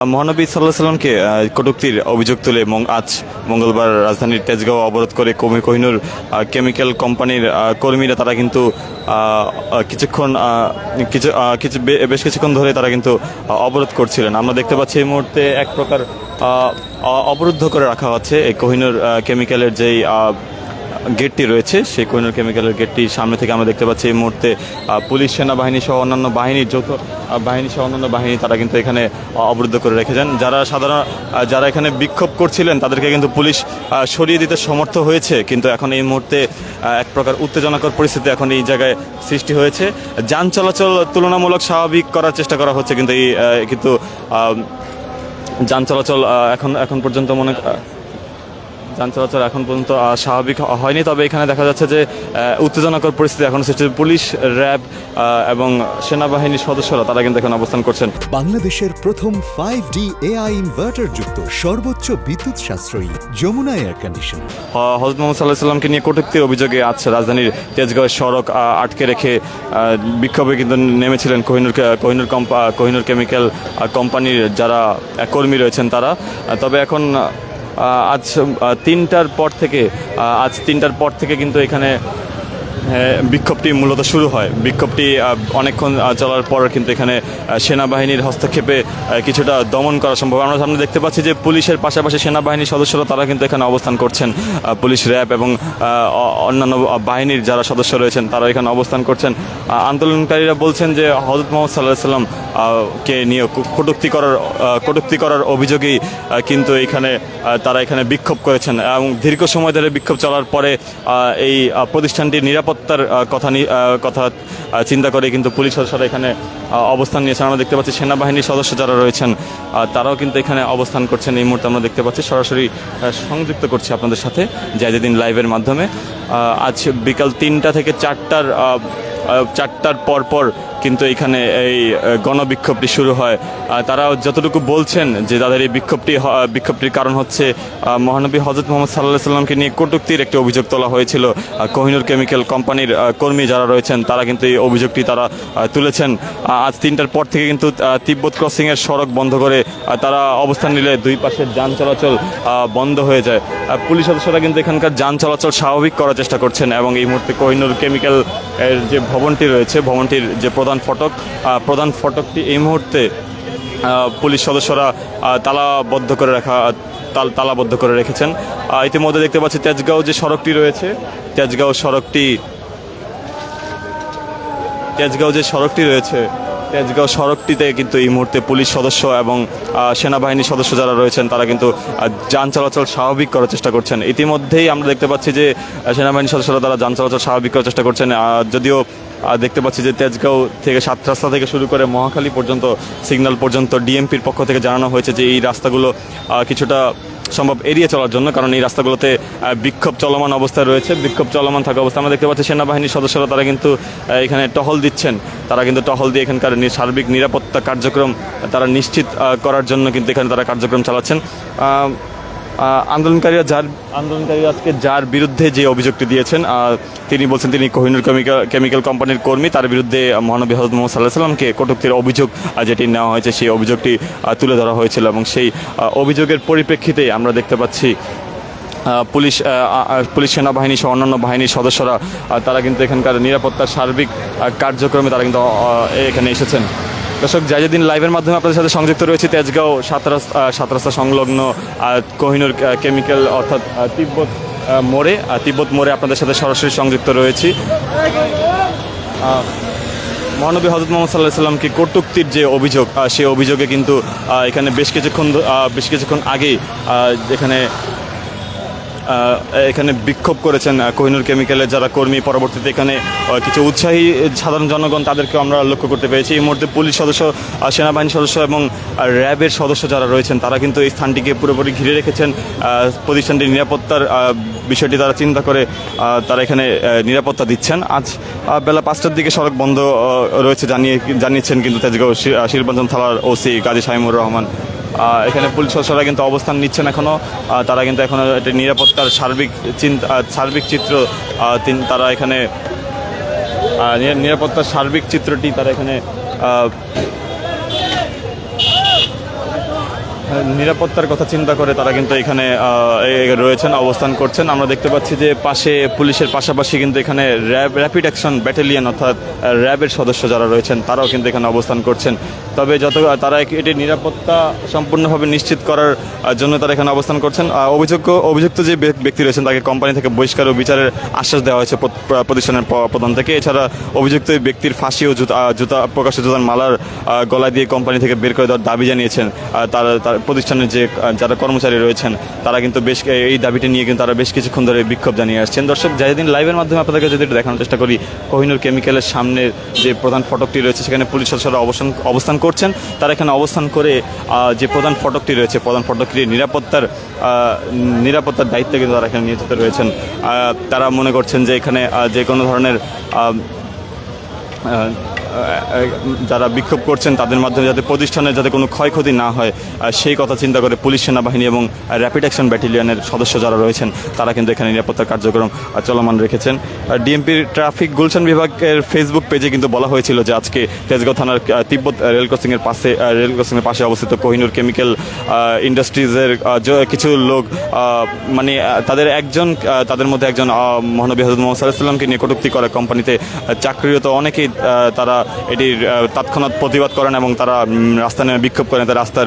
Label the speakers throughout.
Speaker 1: মহানবী সাল্লাহ সাল্লামকে কটূক্তির অভিযোগ তুলে আজ মঙ্গলবার রাজধানীর তেজগাঁও অবরোধ করে কমি কোহিনুর কেমিক্যাল কোম্পানির কর্মীরা তারা কিন্তু কিছুক্ষণ কিছু কিছু বেশ কিছুক্ষণ ধরে তারা কিন্তু অবরোধ করছিলেন। আমরা দেখতে পাচ্ছি এই মুহূর্তে এক প্রকার অবরুদ্ধ করে রাখা হচ্ছে এই কোহিনুর কেমিক্যালের যেই গেটটি রয়েছে, সেই কোহিনুর কেমিক্যালের গেটটির সামনে থেকে আমরা দেখতে পাচ্ছি এই মুহূর্তে পুলিশ সেনাবাহিনী সহ অন্যান্য বাহিনী, যৌথ বাহিনী সহ অন্যান্য বাহিনী তারা কিন্তু এখানে অবরুদ্ধ করে রেখেছেন। যারা সাধারণ যারা এখানে বিক্ষোভ করছিলেন তাদেরকে কিন্তু পুলিশ সরিয়ে দিতে সমর্থ হয়েছে। কিন্তু এখন এই মুহূর্তে এক প্রকার উত্তেজনাকর পরিস্থিতি এখন এই জায়গায় সৃষ্টি হয়েছে। যান চলাচল তুলনামূলক স্বাভাবিক করার চেষ্টা করা হচ্ছে, কিন্তু এই কিন্তু যান চলাচল এখন এখন পর্যন্ত মনে যান চলাচল এখন পর্যন্ত স্বাভাবিক হয়নি। তবে এখানে দেখা যাচ্ছে যে উত্তেজনাকর পরিস্থিতি এখন সৃষ্টি পুলিশ র্যাব এবং সেনাবাহিনীর সদস্যরা তারা কিন্তু এখন অবস্থান করছেন।
Speaker 2: বাংলাদেশের প্রথম ফাইভ ডি এআই ইনভার্টার যুক্ত সর্বোচ্চ বিদ্যুৎ সাশ্রয়ী যমুনা এয়ার কন্ডিশন
Speaker 1: হজরত মোহাম্মদ সাল্লাহ সাল্লামকে নিয়ে কটূক্তির অভিযোগে আজ রাজধানীর তেজগাঁওয়ের সড়ক আটকে রেখে বিক্ষোভে কিন্তু নেমেছিলেন কোহিনুর কোহিনুর কম্পা কোহিনুর কেমিক্যাল কোম্পানির যারা কর্মী রয়েছেন তারা। তবে এখন আজ তিনটার পর থেকে আজ তিনটার পর থেকে কিন্তু এখানে বিক্ষোভটি মূলত শুরু হয়। বিক্ষোভটি অনেকক্ষণ চলার পর কিন্তু এখানে সেনাবাহিনীর হস্তক্ষেপে কিছুটা দমন করা সম্ভব আমরা সামনে দেখতে পাচ্ছি যে পুলিশের পাশাপাশি সেনাবাহিনীর সদস্যরা, তারা কিন্তু এখানে অবস্থান করছেন। পুলিশ র্যাব এবং অন্যান্য বাহিনীর যারা সদস্য রয়েছেন, তারা এখানে অবস্থান করছেন। আন্দোলনকারীরা বলছেন যে হজরত মোহাম্মদ সাল্লাহ সাল্লাম কে নিয়ে কটুক্তি করার কটূক্তি করার অভিযোগেই কিন্তু এখানে তারা এখানে বিক্ষোভ করেছেন। এবং দীর্ঘ সময় ধরে বিক্ষোভ চলার পরে এই প্রতিষ্ঠানটির নিরাপত্তার কথা কথা চিন্তা করে কিন্তু পুলিশ সদস্যরা এখানে অবস্থান নিয়েছেন। আমরা দেখতে পাচ্ছি সেনাবাহিনীর সদস্য যারা রয়েছেন তারাও কিন্তু এখানে অবস্থান করছেন। এই মুহূর্তে আমরা দেখতে পাচ্ছি সরাসরি সংযুক্ত করছি আপনাদের সাথে জায়দিন লাইভের মাধ্যমে। আজ বিকাল তিনটা থেকে চারটার চারটার পর পর কিন্তু এখানে এই গণবিক্ষোভটি শুরু হয়। তারা যতটুকু বলছেন যে তাদের এই বিক্ষোভটি বিক্ষোভটির কারণ হচ্ছে মহানবী হজরত মোহাম্মদ সাল্লাহ সাল্লামকে নিয়ে কটূক্তির একটি অভিযোগ তোলা হয়েছিল। কোহিনুর কেমিক্যাল কোম্পানির কর্মী যারা রয়েছেন, তারা কিন্তু এই অভিযোগটি তারা তুলেছেন। আজ তিনটার পর থেকে কিন্তু তিব্বত ক্রসিংয়ের সড়ক বন্ধ করে তারা অবস্থান নিলে দুই পাশের যান চলাচল বন্ধ হয়ে যায়। পুলিশ সদস্যরা কিন্তু এখানকার যান চলাচল স্বাভাবিক করার চেষ্টা করছেন এবং এই মুহূর্তে কোহিনুর কেমিক্যাল এর যে ভবনটি রয়েছে, ভবনটির যে প্রধান ফটক প্রধান ফটকটি এই মুহূর্তে পুলিশ সদস্যরা তালাবদ্ধ করে রাখা তাল তালাবদ্ধ করে রেখেছেন। ইতিমধ্যে দেখতে পাচ্ছি তেজগাঁও যে সড়কটি রয়েছে তেজগাঁও সড়কটি তেজগাঁও যে সড়কটি রয়েছে তেজগাঁও সড়কটিতে কিন্তু এই মুহূর্তে পুলিশ সদস্য এবং আহ, সেনাবাহিনীর সদস্য যারা রয়েছেন তারা কিন্তু যান চলাচল স্বাভাবিক করার চেষ্টা করছেন। ইতিমধ্যেই আমরা দেখতে পাচ্ছি যে আহ, সেনাবাহিনীর সদস্যরা তারা যান চলাচল স্বাভাবিক করার চেষ্টা করছেন। যদিও দেখতে পাচ্ছি যে তেজগাঁও থেকে সাত রাস্তা থেকে শুরু করে মহাখালী পর্যন্ত সিগন্যাল পর্যন্ত ডিএমপির পক্ষ থেকে জানানো হয়েছে যে এই রাস্তাগুলো কিছুটা সম্ভব এড়িয়ে চলার জন্য, কারণ এই রাস্তাগুলোতে বিক্ষোভ চলমান অবস্থায় রয়েছে। বিক্ষোভ চলমান থাকা অবস্থা আমরা দেখতে পাচ্ছি সেনাবাহিনীর সদস্যরা তারা কিন্তু এখানে টহল দিচ্ছেন। তারা কিন্তু টহল দিয়ে এখানকার সার্বিক নিরাপত্তা কার্যক্রম তারা নিশ্চিত করার জন্য কিন্তু এখানে তারা কার্যক্রম চালাচ্ছেন। আন্দোলনকারীরা যার আন্দোলনকারী আজকে যার বিরুদ্ধে যে অভিযোগটি দিয়েছেন তিনি বলছেন তিনি কোহিনুর কেমিক্যাল কেমিক্যাল কোম্পানির কর্মী, তার বিরুদ্ধে মহানবী হজরত মোহাম্মদ সাল্লাহ সাল্লামকে কটূক্তির অভিযোগ যেটি নেওয়া হয়েছে, সেই অভিযোগটি তুলে ধরা হয়েছিল এবং সেই অভিযোগের পরিপ্রেক্ষিতে আমরা দেখতে পাচ্ছি পুলিশ পুলিশ সেনাবাহিনী সহ অন্যান্য বাহিনীর সদস্যরা তারা কিন্তু এখানকার নিরাপত্তার সার্বিক কার্যক্রমে তারা কিন্তু এখানে এসেছেন। দর্শক জাইজুদ্দিন লাইভের মাধ্যমে আপনাদের সাথে সংযুক্ত রয়েছে তেজগাঁও সাত রাস্তা আহ, সাত রাস্তা সংলগ্ন কোহিনুর কেমিক্যাল অর্থাৎ তিব্বত মোড়ে তিব্বত মোড়ে আপনাদের সাথে সরাসরি সংযুক্ত রয়েছি। মহানবী হজরত মোহাম্মদ সাল্লাহ সাল্লামকে কটূক্তির যে অভিযোগ সেই অভিযোগে কিন্তু এখানে বেশ কিছুক্ষণ বেশ কিছুক্ষণ আগেই এখানে এখানে বিক্ষোভ করেছেন কোহিনুর কেমিক্যালের যারা কর্মী, পরবর্তীতে এখানে কিছু উৎসাহী সাধারণ জনগণ তাদেরকে আমরা লক্ষ্য করতে পেরেছি। এই মুহূর্তে পুলিশ সদস্য সেনাবাহিনী সদস্য এবং র্যাবের সদস্য যারা রয়েছেন, তারা কিন্তু এই স্থানটিকে পুরোপুরি ঘিরে রেখেছেন। প্রতিষ্ঠানটির নিরাপত্তার বিষয়টি তারা চিন্তা করে তারা এখানে নিরাপত্তা দিচ্ছেন। আজ বেলা পাঁচটার দিকে সড়ক বন্ধ রয়েছে, জানিয়ে, জানিয়েছেন কিন্তু তেজগাঁও শিরবাঞ্জন থানার ওসি গাজী শাহিমুর রহমান। এখানে পুলিশ সদস্যরা কিন্তু অবস্থান নিচ্ছেন এখনও তারা কিন্তু এখনও একটি নিরাপত্তার সার্বিক চিন্তা সার্বিক চিত্র তারা এখানে নিরাপত্তার সার্বিক চিত্রটি তারা এখানে নিরাপত্তার কথা চিন্তা করে তারা কিন্তু এখানে রয়েছেন, অবস্থান করছেন। আমরা দেখতে পাচ্ছি যে পাশে পুলিশের পাশাপাশি কিন্তু এখানে র্যাব, র্যাপিড অ্যাকশন ব্যাটালিয়ন অর্থাৎ র্যাবের সদস্য যারা রয়েছেন, তারাও কিন্তু এখানে অবস্থান করছেন। তবে যত, তারা এটি নিরাপত্তা সম্পূর্ণভাবে নিশ্চিত করার জন্য তারা এখানে অবস্থান করছেন। অভিযোগ অভিযুক্ত যে ব্যক্তি রয়েছেন, তাকে কোম্পানি থেকে বহিষ্কার ও বিচারের আশ্বাস দেওয়া হয়েছে প্র- প্র- প্রতিষ্ঠানের প্রধান থেকে। এছাড়া অভিযুক্ত ব্যক্তির ফাঁসি ও জুতা জুতা প্রকাশ্য জুতার মালার গলায় দিয়ে কোম্পানি থেকে বের করে দেওয়ার দাবি জানিয়েছেন তার প্রতিষ্ঠানের যে যারা কর্মচারী রয়েছেন, তারা কিন্তু বেশ এই দাবিটি নিয়ে কিন্তু তারা বেশ কিছুক্ষণ ধরে বিক্ষোভ জানিয়ে আসছেন। দর্শক যেদিন লাইভের মাধ্যমে আপনাদেরকে যদি একটু দেখানোর চেষ্টা করি, কোহিনুর কেমিক্যালের সামনে যে প্রধান ফটকটি রয়েছে, সেখানে পুলিশ সদস্যরা অবস্থান অবস্থান করছেন। তারা এখানে অবস্থান করে যে প্রধান ফটকটি রয়েছে, প্রধান ফটকটির নিরাপত্তার নিরাপত্তার দায়িত্ব কিন্তু তারা এখানে নিয়োজিত রয়েছেন। তারা মনে করছেন যে এখানে যে কোনো ধরনের যারা বিক্ষোভ করছেন তাদের মাধ্যমে যাতে প্রতিষ্ঠানের যাতে কোনো ক্ষয়ক্ষতি না হয় সেই কথা চিন্তা করে পুলিশ সেনাবাহিনী এবং র্যাপিড অ্যাকশন ব্যাটালিয়নের সদস্য যারা রয়েছেন, তারা কিন্তু এখানে নিরাপত্তার কার্যক্রম চলমান রেখেছেন। ডিএমপির ট্রাফিক গুলশান বিভাগের ফেসবুক পেজে কিন্তু বলা হয়েছিল যে আজকে তেজগাঁও থানার তিব্বত রেল ক্রসিংয়ের পাশে রেল ক্রসিংয়ের পাশে অবস্থিত কোহিনুর কেমিক্যাল ইন্ডাস্ট্রিজের কিছু লোক মানে তাদের একজন তাদের মধ্যে একজন মহানবী হজরত মোহাম্মদ সাল্লাহামকে নিয়ে কটূক্তি করে কোম্পানিতে চাকরিরত অনেকেই তারা এটির তৎক্ষণাৎ প্রতিবাদ করেন এবং তারা রাস্তা নেমে বিক্ষোভ করেন। তার রাস্তার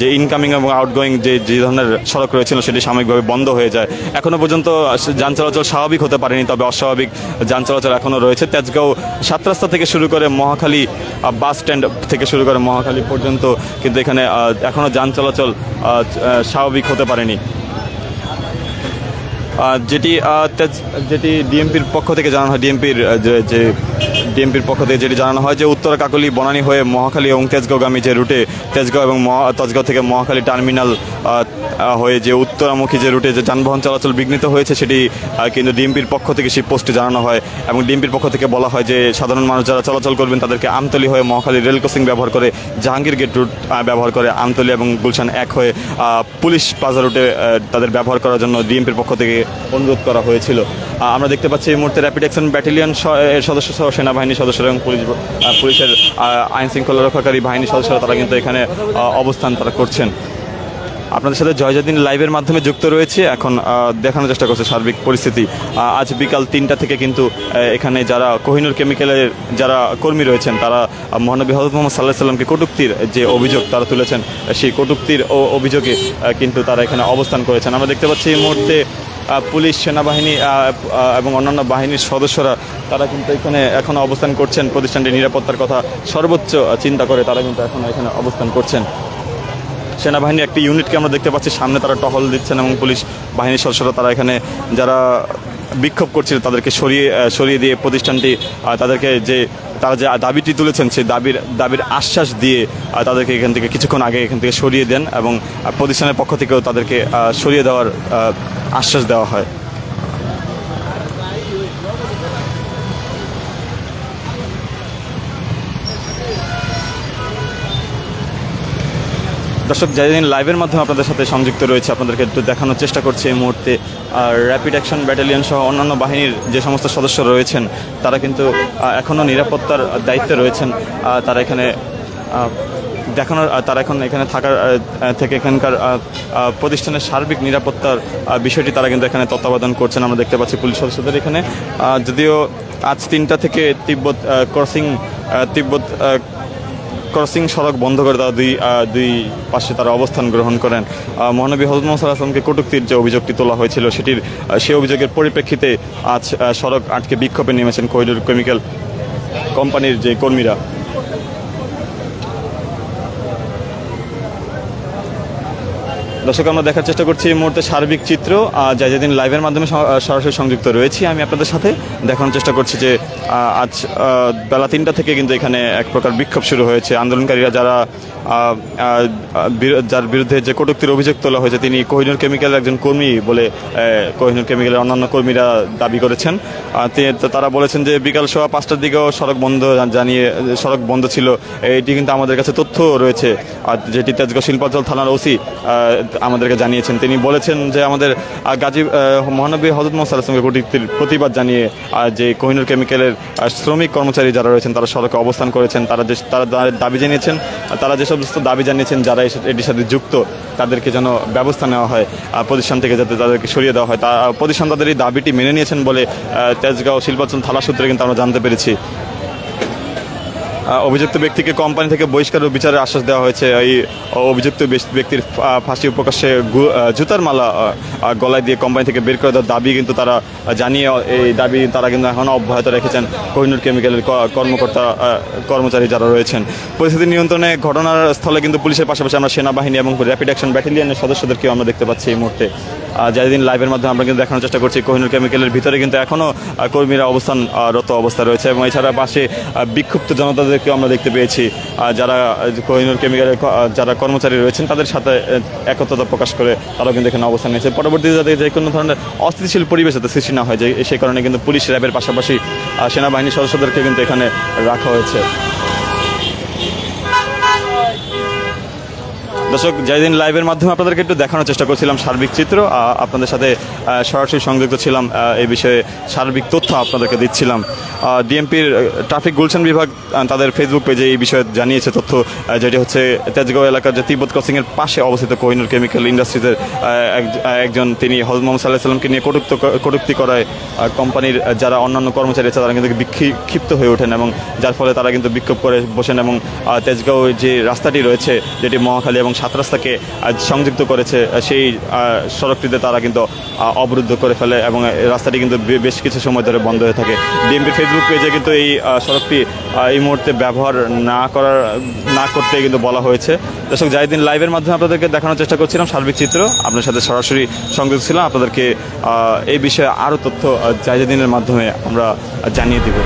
Speaker 1: যে ইনকামিং এবং আউটগোয়িং যে যে ধরনের সড়ক রয়েছিল, সেটি সাময়িকভাবে বন্ধ হয়ে যায়। এখনও পর্যন্ত যান চলাচল স্বাভাবিক হতে পারেনি, তবে অস্বাভাবিক যান চলাচল এখনও রয়েছে। তেজগাঁও সাত রাস্তা থেকে শুরু করে মহাখালী বাস স্ট্যান্ড থেকে শুরু করে মহাখালী পর্যন্ত কিন্তু এখানে এখনও যান চলাচল স্বাভাবিক হতে পারেনি। যেটি যেটি ডিএমপির পক্ষ থেকে জানানো হয়, ডিএমপির যে ডিএমপির পক্ষ থেকে যেটি জানানো হয় যে উত্তর কাকলি, বনানী হয়ে মহাখালী এবং তেজগাঁওগামী যে রুটে, তেজগাঁও এবং তেজগাঁও থেকে মহাখালী টার্মিনাল হয়ে যে উত্তরামুখী যে রুটে যে যানবাহন চলাচল বিঘ্নিত হয়েছে সেটি কিন্তু ডিএমপির পক্ষ থেকে সেই পোস্টে জানানো হয় এবং ডিএমপির পক্ষ থেকে বলা হয় যে সাধারণ মানুষ যারা চলাচল করবেন তাদেরকে আমতলি হয়ে মহাখালী রেল ক্রসিং ব্যবহার করে জাহাঙ্গীর গেট রুট ব্যবহার করে আমতলি এবং গুলশান এক হয়ে পুলিশ প্লাজা রুটে তাদের ব্যবহার করার জন্য ডিএমপির পক্ষ থেকে অনুরোধ করা হয়েছিল। আমরা দেখতে পাচ্ছি এই মুহূর্তে র্যাপিড অ্যাকশন ব্যাটালিয়ন সদস্য সহ সেনাবাহিনীর সদস্য এবং পুলিশ পুলিশের আইন শৃঙ্খলা রক্ষাকারী বাহিনীর সদস্যরা তারা কিন্তু এখানে অবস্থান তারা করছেন। আপনাদের সাথে জয়জাদিন লাইভের মাধ্যমে যুক্ত রয়েছে। এখন দেখানোর চেষ্টা করছে সার্বিক পরিস্থিতি। আজ বিকাল তিনটা থেকে কিন্তু এখানে যারা কোহিনুর কেমিক্যালের যারা কর্মী রয়েছেন, তারা মহানবী হজরত মোহাম্মদ সাল্লাহ সাল্লামকে কটুক্তির যে অভিযোগ তারা তুলেছেন, সেই কটুক্তির ও- অভিযোগে কিন্তু তারা এখানে অবস্থান করেছেন। আমরা দেখতে পাচ্ছি এই মুহূর্তে পুলিশ, সেনাবাহিনী এবং অন্যান্য বাহিনীর সদস্যরা, তারা কিন্তু এখানে এখন অবস্থান করছেন। প্রতিষ্ঠানটির নিরাপত্তার কথা সর্বোচ্চ চিন্তা করে তারা কিন্তু এখন এখানে অবস্থান করছেন। সেনাবাহিনীর একটি ইউনিটকে আমরা দেখতে পাচ্ছি। সামনে তারা টহল দিচ্ছেন এবং পুলিশ বাহিনীর সদস্যরা তারা এখানে যারা বিক্ষোভ করছিল তাদেরকে সরিয়ে সরিয়ে দিয়ে প্রতিষ্ঠানটি তাদেরকে যে, তারা যে দাবিটি তুলেছেন সেই দাবির দাবির আশ্বাস দিয়ে তাদেরকে এখান থেকে কিছুক্ষণ আগে এখান থেকে সরিয়ে দেন এবং প্রতিষ্ঠানের পক্ষ থেকেও তাদেরকে সরিয়ে দেওয়ার আশ্বাস দেওয়া হয়। দর্শক যেদিন লাইভের মাধ্যমে আপনাদের সাথে সংযুক্ত রয়েছে, আপনাদেরকে দেখানোর চেষ্টা করছি এই মুহূর্তে। আর র্যাপিড অ্যাকশন ব্যাটালিয়ন সহ অন্যান্য বাহিনীর যে সমস্ত সদস্য রয়েছেন, তারা কিন্তু এখনও নিরাপত্তার দায়িত্বে রয়েছেন। তারা এখানে দেখানোর তারা এখন এখানে থাকার থেকে এখানকার প্রতিষ্ঠানের সার্বিক নিরাপত্তার বিষয়টি তারা কিন্তু এখানে তত্ত্বাবধান করছেন। আমরা দেখতে পাচ্ছি পুলিশ সদস্যদের এখানে। যদিও আজ তিনটা থেকে তিব্বত ক্রসিং তিব্বত ক্রসিং সড়ক বন্ধ করে তারা দুই দুই পাশে তারা অবস্থান গ্রহণ করেন। মহানবী হজরত মোহাম্মদ আসলামকে কটুক্তির যে অভিযোগটি তোলা হয়েছিল, সেটির সেই অভিযোগের পরিপ্রেক্ষিতে আজ সড়ক আটকে বিক্ষোভে নেমেছেন কোহিনুর কেমিক্যাল কোম্পানির যে কর্মীরা। দর্শক, আমরা দেখার চেষ্টা করছি এই মুহূর্তে সার্বিক চিত্র। যেদিন লাইভের মাধ্যমে সরাসরি সংযুক্ত রয়েছি, আমি আপনাদের সাথে দেখানোর চেষ্টা করছি যে আজ বেলা তিনটা থেকে কিন্তু এখানে এক প্রকার বিক্ষোভ শুরু হয়েছে। আন্দোলনকারীরা যারা যার বিরুদ্ধে যে কটুক্তির অভিযোগ তোলা হয়েছে, তিনি কোহিনুর কেমিক্যালের একজন কর্মী বলে কোহিনুর কেমিক্যালের অন্যান্য কর্মীরা দাবি করেছেন। তারা বলেছেন যে, বিকাল সোয়া পাঁচটার দিকেও সড়ক বন্ধ জানিয়ে, সড়ক বন্ধ ছিল। এটি কিন্তু আমাদের কাছে তথ্য রয়েছে। আর যেটি তেজগাঁও শিল্পাঞ্চল থানার ওসি আমাদেরকে জানিয়েছেন। তিনি বলেছেন যে আমাদের গাজী মহানবী হজরত মোহাম্মদ সাল্লাহামকে প্রতিবাদ জানিয়ে যে কোহিনুর কেমিক্যালের শ্রমিক কর্মচারী যারা রয়েছেন, তারা সড়কে অবস্থান করেছেন। তারা যে, তারা দাবি জানিয়েছেন, তারা যে সমস্ত দাবি জানিয়েছেন, যারা এটির সাথে যুক্ত, তাদেরকে যেন ব্যবস্থা নেওয়া হয় প্রতিষ্ঠান থেকে যাতে তাদেরকে সরিয়ে দেওয়া হয়। তা প্রতিষ্ঠান তাদের এই দাবিটি মেনে নিয়েছেন বলে তেজগাঁও শিল্পাঞ্চল থানা সূত্রে কিন্তু আমরা জানতে পেরেছি। অভিযুক্ত ব্যক্তিকে কোম্পানি থেকে বহিষ্কার ও বিচারের আশ্বাস দেওয়া হয়েছে। এই অভিযুক্ত ব্যক্তির ফাঁসি প্রকাশ্যে জুতার মালা গলায় দিয়ে কোম্পানি থেকে বের করে দেওয়ার দাবি কিন্তু তারা জানিয়ে, এই দাবি তারা কিন্তু এখনও অব্যাহত রেখেছেন কোহিনুর কেমিক্যালের কর্মকর্তা কর্মচারী যারা রয়েছেন। পরিস্থিতি নিয়ন্ত্রণে ঘটনার স্থলে কিন্তু পুলিশের পাশাপাশি আমরা সেনাবাহিনী এবং র্যাপিড অ্যাকশন ব্যাটালিয়নের সদস্যদেরকেও আমরা দেখতে পাচ্ছি এই মুহূর্তে। যাদিন লাইভের মাধ্যমে আমরা কিন্তু দেখানোর চেষ্টা করছি কোহিনুর কেমিক্যালের ভিতরে কিন্তু এখনও কর্মীরা অবস্থান রত অবস্থা রয়েছে এবং এছাড়া পাশে বিক্ষুব্ধ বিক্ষুব্ধ জনতাদেরকেও আমরা দেখতে পেয়েছি যারা কোহিনুর কেমিক্যালের যারা কর্মচারী রয়েছেন, তাদের সাথে একত্রতা প্রকাশ করে তারাও কিন্তু এখানে অবস্থান নিয়েছে। পরবর্তীতে যাতে যে কোনো ধরনের অস্থিতিশীল পরিবেশ যাতে সৃষ্টি না হয়, যে সেই কারণে কিন্তু পুলিশ র্যাবের পাশাপাশি সেনাবাহিনীর সদস্যদেরকে কিন্তু এখানে রাখা হয়েছে। দর্শক, যেদিন লাইভের মাধ্যমে আপনাদেরকে একটু দেখানোর চেষ্টা করছিলাম সার্বিক চিত্র আপনাদের সাথে সরাসরি সংযুক্ত ছিলাম এই বিষয়ে সার্বিক তথ্য আপনাদেরকে দিচ্ছিলাম। ডিএমপির ট্রাফিক গুলশান বিভাগ তাদের ফেসবুক পেজে এই বিষয়ে জানিয়েছে তথ্য যেটি হচ্ছে, তেজগাঁও এলাকার যে তিব্বত ক্রসিংয়ের পাশে অবস্থিত কোহিনুর কেমিক্যাল ইন্ডাস্ট্রিজের এক- একজন, তিনি হজরত মোহাম্মদ সাল্লাহ সাল্লামকে নিয়ে কটুক্ত, কটুক্তি করায় কোম্পানির যারা অন্যান্য কর্মচারী আছে, তারা কিন্তু বিক্ষি- ক্ষিপ্ত হয়ে ওঠেন এবং যার ফলে তারা কিন্তু বিক্ষোভ করে বসেন এবং তেজগাঁও যে রাস্তাটি রয়েছে, যেটি মহাখালী এবং সাত রাস্তাকে সংযুক্ত করেছে সেই সড়কটিতে তারা কিন্তু অবরুদ্ধ করে ফেলে এবং রাস্তাটি কিন্তু বেশ কিছু সময় ধরে বন্ধ হয়ে থাকে। ডিএমপি ফেসবুক পেজে কিন্তু এই সড়কটি এই মুহূর্তে ব্যবহার না করার, না করতে কিন্তু বলা হয়েছে। দর্শক, জাহিদিন লাইভের মাধ্যমে আপনাদেরকে দেখানোর চেষ্টা করছিলাম সার্বিক চিত্র। আপনার সাথে সরাসরি সংযুক্ত ছিলাম। আপনাদেরকে এই বিষয়ে আরও তথ্য জাহিদিনের মাধ্যমে আমরা জানিয়ে দিব।